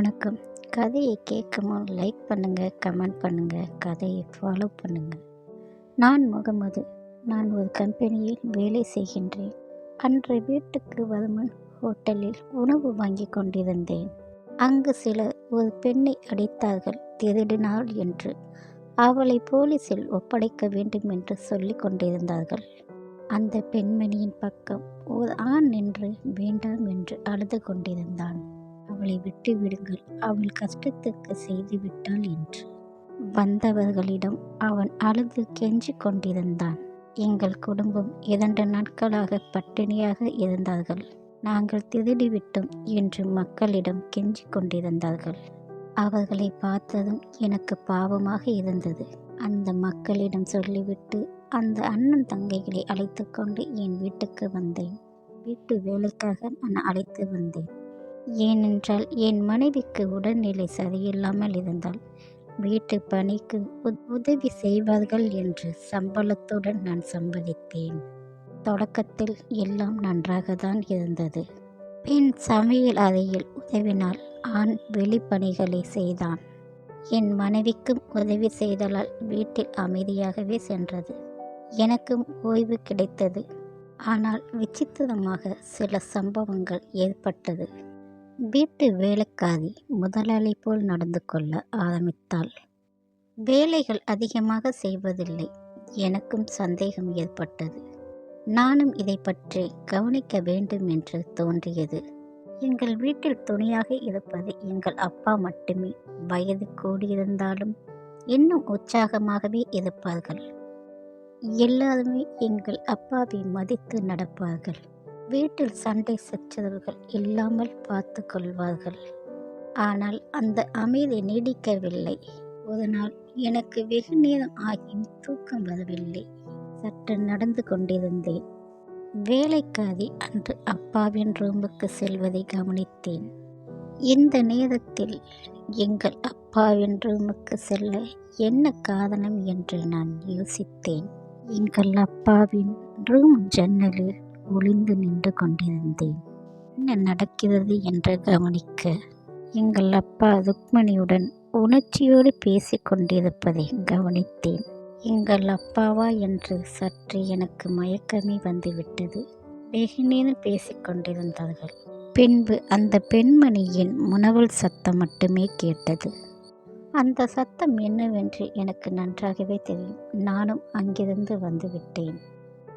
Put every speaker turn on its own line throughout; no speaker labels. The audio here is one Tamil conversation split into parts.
வணக்கம். கதையை கேட்கும் லைக் பண்ணுங்கள் கமெண்ட் பண்ணுங்கள் கதையை ஃபாலோ பண்ணுங்கள் நான் முகமது. நான் ஒரு கம்பெனியில் வேலை செய்கின்றேன். அன்று வீட்டுக்கு வருமுன் ஹோட்டலில் உணவு வாங்கி கொண்டிருந்தேன். அங்கு சிலர் ஒரு பெண்ணை அடித்தார்கள் திருடினாள் என்று. அவளை போலீஸில் ஒப்படைக்க வேண்டும் என்று சொல்லி கொண்டிருந்தார்கள். அந்த பெண்மணியின் பக்கம் ஒரு ஆண் நின்று வேண்டாம் என்று அழுது கொண்டிருந்தான். அவளை விட்டு விடுங்கள். அவள் கஷ்டத்துக்கு செய்து விட்டாள் என்று. வந்தவர்களிடம் அவன் அழுது கெஞ்சிக் கொண்டிருந்தான். எங்கள் குடும்பம் இரண்டு நாட்களாக பட்டினியாக இருந்தார்கள். நாங்கள் திருடிவிட்டோம் என்று மக்களிடம் கெஞ்சிக் கொண்டிருந்தார்கள். அவர்களை பார்த்ததும் எனக்கு பாவமாக இருந்தது. அந்த மக்களிடம் சொல்லிவிட்டு அந்த அண்ணன் தங்கைகளை அழைத்து கொண்டு என் வீட்டுக்கு வந்தேன். வீட்டு வேலைக்காக நான் அழைத்து வந்தேன். ஏனென்றால் என் மனைவிக்கு உடல்நிலை சரியில்லாமல் இருந்தால் வீட்டு பணிக்கு உதவி செய்வார்கள் என்று சம்பளத்துடன் நான் சம்பாதித்தேன். தொடக்கத்தில் எல்லாம் நன்றாக தான் இருந்தது. பெண் சமையல் அறையில் உதவினால் ஆண் வெளிப்பணிகளை செய்தான். என் மனைவிக்கும் உதவி செய்தலால் வீட்டில் அமைதியாகவே சென்றது. எனக்கும் ஓய்வு கிடைத்தது. ஆனால் விசித்திரமாக சில சம்பவங்கள் ஏற்பட்டது. வீட்டு வேலைக்காரி முதலாளி போல் நடந்து கொள்ள ஆரம்பித்தாள். வேலைகள் அதிகமாக செய்வதில்லை. எனக்கும் சந்தேகம் ஏற்பட்டது. நானும் இதை பற்றி கவனிக்க வேண்டும் என்று தோன்றியது. எங்கள் வீட்டில் துணையாக இருப்பது எங்கள் அப்பா மட்டுமே. வயது கூடியிருந்தாலும் இன்னும் உற்சாகமாகவே இருப்பார்கள். எல்லாருமே எங்கள் அப்பாவை மதித்து நடப்பார்கள். வீட்டில் சண்டை சச்சரவுகள் இல்லாமல் பார்த்து கொள்வார்கள். ஆனால் அந்த அமைதி நீடிக்கவில்லை. ஒரு நாள் எனக்கு வெகு நேரம் ஆகியும் தூக்கம் வரவில்லை. சற்று நடந்து கொண்டிருந்தேன். வேலைக்காரி அன்று அப்பாவின் ரூமுக்கு செல்வதை கவனித்தேன். இந்த நேரத்தில் எங்கள் அப்பாவின் ரூமுக்கு செல்ல என்ன காரணம் என்று நான் யோசித்தேன். எங்கள் அப்பாவின் ரூம் ஜன்னலில் ஒளிந்து நின்று கொண்டிருந்தேன். என்ன நடக்கிறது என்று கவனிக்க எங்கள் அப்பா ருக்மணியுடன் உணர்ச்சியோடு பேசி கொண்டிருப்பதை கவனித்தேன். எங்கள் அப்பாவா என்று சற்று எனக்கு மயக்கமே வந்துவிட்டது. வெகுநேரம் பேசி பேசிக்கொண்டிருந்தார்கள் பின்பு அந்த பெண்மணியின் முனவல் சத்தம் மட்டுமே கேட்டது. அந்த சத்தம் என்னவென்று எனக்கு நன்றாகவே தெரியும். நானும் அங்கிருந்து வந்துவிட்டேன்.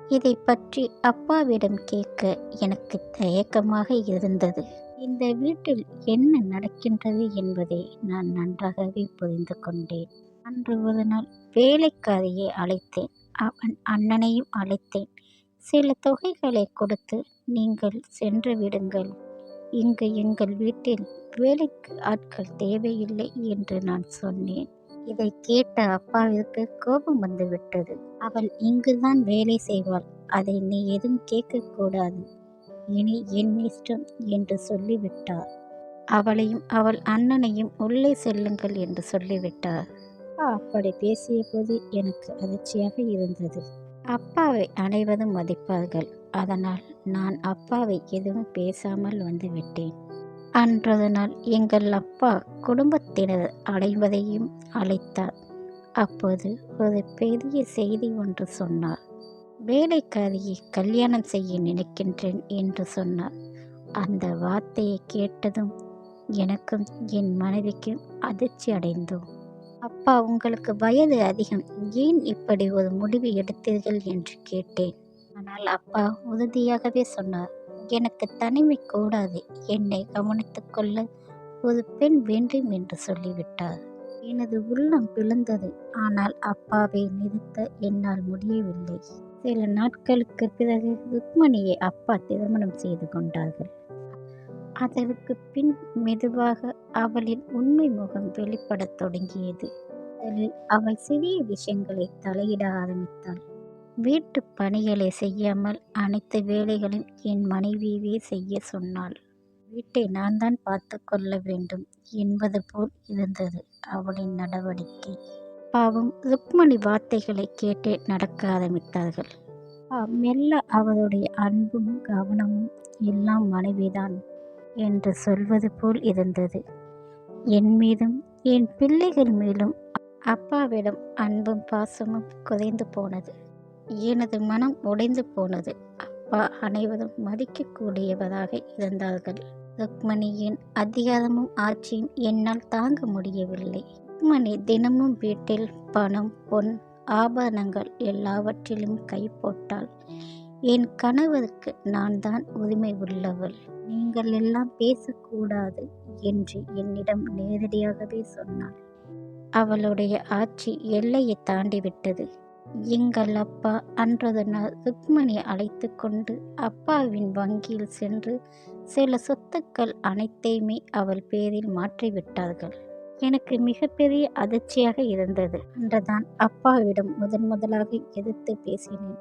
இதை பற்றி அப்பாவிடம் கேட்க எனக்கு தயக்கமாக இருந்தது. இந்த வீட்டில் என்ன நடக்கின்றது என்பதை நான் நன்றாகவே புரிந்து கொண்டேன். அன்று ஒரு நாள் வேலைக்காரியை அழைத்தேன். அவன் அண்ணனையும் அழைத்தேன். சில தொகைகளை கொடுத்து நீங்கள் சென்று விடுங்கள். இங்கு எங்கள் வீட்டில் வேலைக்கு ஆட்கள் தேவையில்லை என்று நான் சொன்னேன். இதை கேட்ட அப்பாவிற்கு கோபம் வந்துவிட்டது. அவள் இங்குதான் வேலை செய்வாள். அதை நீ எதுவும் கேட்கக்கூடாது இனி என் இஷ்டம் என்று சொல்லிவிட்டார். அவளையும் அவள் அண்ணனையும் உள்ளே செல்லுங்கள் என்று சொல்லிவிட்டார். அப்படி பேசிய போது எனக்கு அதிர்ச்சியாக இருந்தது. அப்பாவை அனைவரும் மதிப்பார்கள். அதனால் நான் அப்பாவை எதுவும் பேசாமல் வந்துவிட்டேன் அன்றது நாள் எங்கள் அப்பா குடும்பத்தினர் அடைவதையும் அழைத்தார். அப்போது ஒரு பெரிய செய்தி ஒன்று சொன்னார். வேலைக்காரியை கல்யாணம் செய்ய நினைக்கின்றேன் என்று சொன்னார். அந்த வார்த்தையை கேட்டதும் எனக்கும் என் மனைவிக்கும் அதிர்ச்சி அடைந்தோம். அப்பா உங்களுக்கு வயது அதிகம். ஏன் இப்படி ஒரு முடிவு எடுத்தீர்கள்? என்று கேட்டேன். ஆனால் அப்பா உறுதியாகவே சொன்னார். எனக்கு தனிமை கூடாது. என்னை கவனித்துக் கொள்ள ஒரு பெண் வேண்டும் என்று சொல்லிவிட்டார். எனது உள்ளம் பிளந்தது. ஆனால் அப்பாவை நிறுத்த என்னால் முடியவில்லை. சில நாட்களுக்கு பிறகு ருக்மணியை அப்பா திருமணம் செய்து கொண்டார்கள். அதற்கு பின் மெதுவாக அவளின் உண்மை முகம் வெளிப்படத் தொடங்கியது. முதலில் அவள் சிறிய விஷயங்களை தலையிட ஆரம்பித்தாள். வீட்டு பணிகளை செய்யாமல் அனைத்து வேலைகளையும் என் மனைவியவே செய்ய சொன்னாள். வீட்டை நான் தான் பார்த்து கொள்ள வேண்டும். என்பது போல் இருந்தது அவளின் நடவடிக்கை. பாவம் ருக்மணி வார்த்தைகளை கேட்டே நடக்க ஆரம்பித்தார்கள். மெல்ல அவளுடைய அன்பும் கவனமும் எல்லாம் மனைவிதான் என்று சொல்வது போல் இருந்தது. என் மீதும் என் பிள்ளைகள் மேலும் அப்பாவிடம் அன்பும் பாசமும் குறைந்து போனது. எனது மனம் உடைந்து போனது. அப்பா அனைவரும் மதிக்கக்கூடியவராக இருந்தார்கள். ருக்மணியின் அதிகாரமும் ஆட்சியும் என்னால் தாங்க முடியவில்லை. ருக்மணி தினமும் வீட்டில் பணம் பொன் ஆபரணங்கள் எல்லாவற்றிலும் கை போட்டாள். என் கணவருக்கு நான் தான் உரிமை உள்ளவள். நீங்கள் எல்லாம் பேசக்கூடாது என்று என்னிடம் நேரடியாகவே சொன்னாள். அவளுடைய ஆட்சி எல்லையை தாண்டிவிட்டது. எங்கள் அப்பா அன்றது நாள் ருக்மணி அழைத்து கொண்டு அப்பாவின் வங்கியில் சென்று சில சொத்துக்கள் அனைத்தையுமே அவள் பேரில் மாற்றிவிட்டார்கள். எனக்கு மிகப்பெரிய அதிர்ச்சியாக இருந்தது. அன்றுதான் அப்பாவிடம் முதன் முதலாக எதிர்த்து பேசினேன்.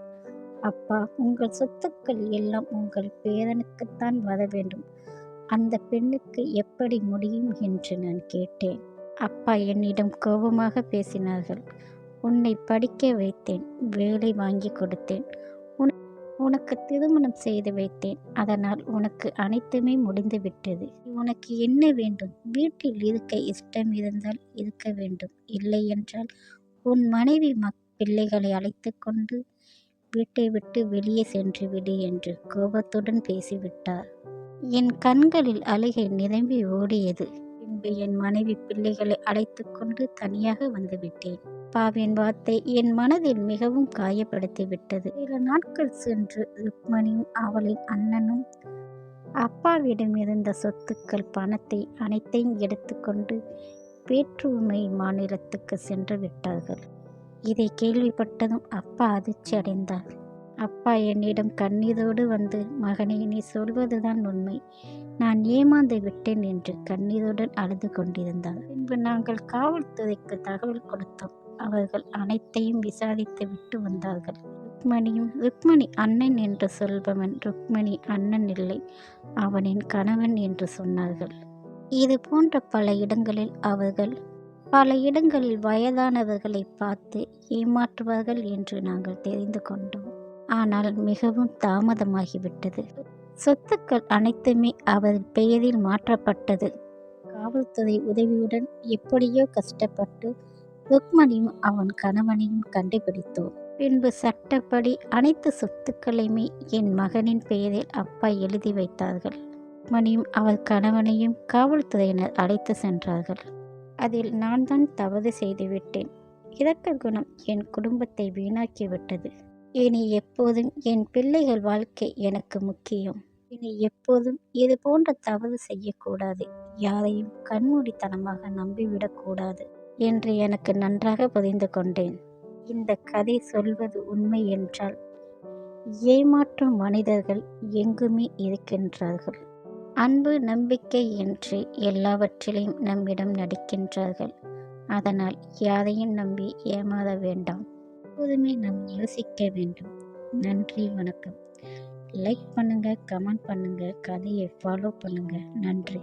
அப்பா உங்கள் சொத்துக்கள் எல்லாம் உங்கள் பேரனுக்குத்தான் வர வேண்டும். அந்த பெண்ணுக்கு எப்படி முடியும் என்று நான் கேட்டேன். அப்பா என்னிடம் கோபமாக பேசினார்கள். உன்னை படிக்க வைத்தேன் வேலை வாங்கி கொடுத்தேன். உனக்கு திருமணம் செய்து வைத்தேன். அதனால் உனக்கு அனைத்துமே முடிந்து விட்டது. உனக்கு என்ன வேண்டும்? வீட்டில் இருக்க இஷ்டம் இருந்தால் இருக்க வேண்டும். இல்லை என்றால் உன் மனைவி மக் பிள்ளைகளை அழைத்து கொண்டு வீட்டை விட்டு வெளியே சென்று விடு என்று கோபத்துடன் பேசிவிட்டார். என் கண்களில் அழுகை நிரம்பி ஓடியது. பின்பு என் மனைவி பிள்ளைகளை அழைத்து கொண்டு தனியாக வந்துவிட்டேன் அப்பாவின் வார்த்தை என் மனதில் மிகவும் காயப்படுத்தி விட்டது சில நாட்கள் சென்று ருக்மணியும் அவளின் அண்ணனும் அப்பாவிடம் இருந்த சொத்துக்கள் பணத்தை அனைத்தையும் எடுத்துக்கொண்டு வேற்றுமை மாநிலத்துக்கு சென்று விட்டார்கள். இதை கேள்விப்பட்டதும் அப்பா அதிர்ச்சி அடைந்தார். அப்பா என்னிடம் கண்ணீரோடு வந்து மகனே நீ சொல்வதுதான் உண்மை. நான் ஏமாந்து விட்டேன் என்று கண்ணீருடன் அழுது கொண்டிருந்தார். பின்பு நாங்கள் காவல்துறைக்கு தகவல் கொடுத்தோம். அவர்கள் அனைத்தையும் விசாரித்து விட்டு வந்தார்கள். ருக்மணியும் ருக்மணி அண்ணன் என்று சொல்பவன் ருக்மணி அண்ணன் இல்லை அவனின் கணவன் என்று சொன்னார்கள். இது போன்ற பல இடங்களில் அவர்கள் பல இடங்களில் வயதானவர்களை பார்த்து ஏமாற்றுவார்கள் என்று நாங்கள் தெரிந்து கொண்டோம். ஆனால் மிகவும் தாமதமாகிவிட்டது. சொத்துக்கள் அனைத்துமே அவர் பெயரில் மாற்றப்பட்டது. காவல்துறை உதவியுடன் எப்படியோ கஷ்டப்பட்டு ருக்மணியும் அவன் கணவனையும் கண்டுபிடித்தோம் பின்பு சட்டப்படி அனைத்து சொத்துக்களையுமே என் மகனின் பெயரில் அப்பா எழுதி வைத்தார்கள். ருக்மணியும் அவள் கணவனையும் காவல்துறையினர் அழைத்து சென்றார்கள். அதில் நான் தான் தவறு செய்துவிட்டேன் இரக்க குணம் என் குடும்பத்தை வீணாக்கிவிட்டது இனி எப்போதும் என் பிள்ளைகள் வாழ்க்கை எனக்கு முக்கியம். இனி எப்போதும் இது போன்ற தவறு செய்யக்கூடாது. யாரையும் கண்மூடித்தனமாக நம்பிவிடக்கூடாது. என்று எனக்கு நன்றாக புரிந்து கொண்டேன். இந்த கதை சொல்வது உண்மை என்றால் ஏமாற்றும் மனிதர்கள் எங்குமே இருக்கின்றார்கள். அன்பு நம்பிக்கை என்று எல்லாவற்றிலையும் நம்மிடம் நடிக்கின்றார்கள். அதனால் யாரையும் நம்பி ஏமாற வேண்டாம். எப்போதுமே நாம் யோசிக்க வேண்டும். நன்றி வணக்கம். லைக் பண்ணுங்கள் கமெண்ட் பண்ணுங்கள் கதையை ஃபாலோ பண்ணுங்கள் நன்றி.